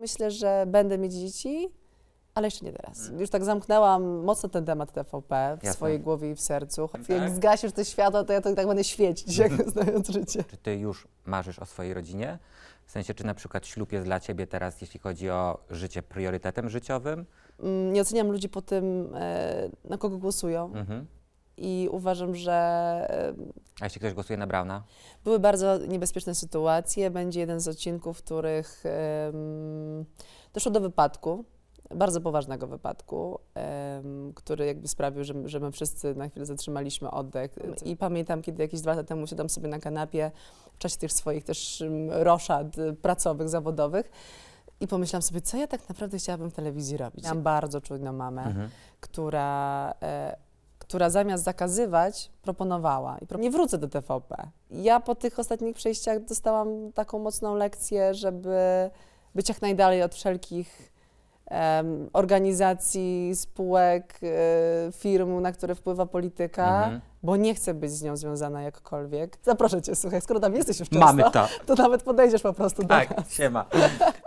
Myślę, że będę mieć dzieci, ale jeszcze nie teraz. Już tak zamknęłam mocno ten temat TVP w Jasne. swojej głowie i w sercu. Tak? Jak zgasisz to światło, to ja to i tak będę świecić, jak znając życie. Czy ty już marzysz o swojej rodzinie? W sensie, czy na przykład ślub jest dla ciebie teraz, jeśli chodzi o życie, priorytetem życiowym? Mm, Nie oceniam ludzi po tym, e, na kogo głosują Mhm. I uważam, że A jeśli ktoś głosuje na Brauna? były bardzo niebezpieczne sytuacje. Będzie jeden z odcinków, w których em, doszło do wypadku, bardzo poważnego wypadku, em, który jakby sprawił, że, że my wszyscy na chwilę zatrzymaliśmy oddech. I pamiętam, kiedy jakieś dwa lata temu siadam sobie na kanapie w czasie tych swoich też em, roszad y, pracowych, zawodowych i pomyślałam sobie, co ja tak naprawdę chciałabym w telewizji robić. Miałam bardzo czujną mamę, Mhm. która, e, która zamiast zakazywać, proponowała. I pro... Nie wrócę do TVP. Ja po tych ostatnich przejściach dostałam taką mocną lekcję, żeby być jak najdalej od wszelkich em, organizacji, spółek, e, firm, na które wpływa polityka, Mhm. bo nie chcę być z nią związana jakkolwiek. Zaproszę cię, słuchaj, skoro tam jesteś już często, Mamy to. to nawet podejdziesz po prostu do. Tak, siema.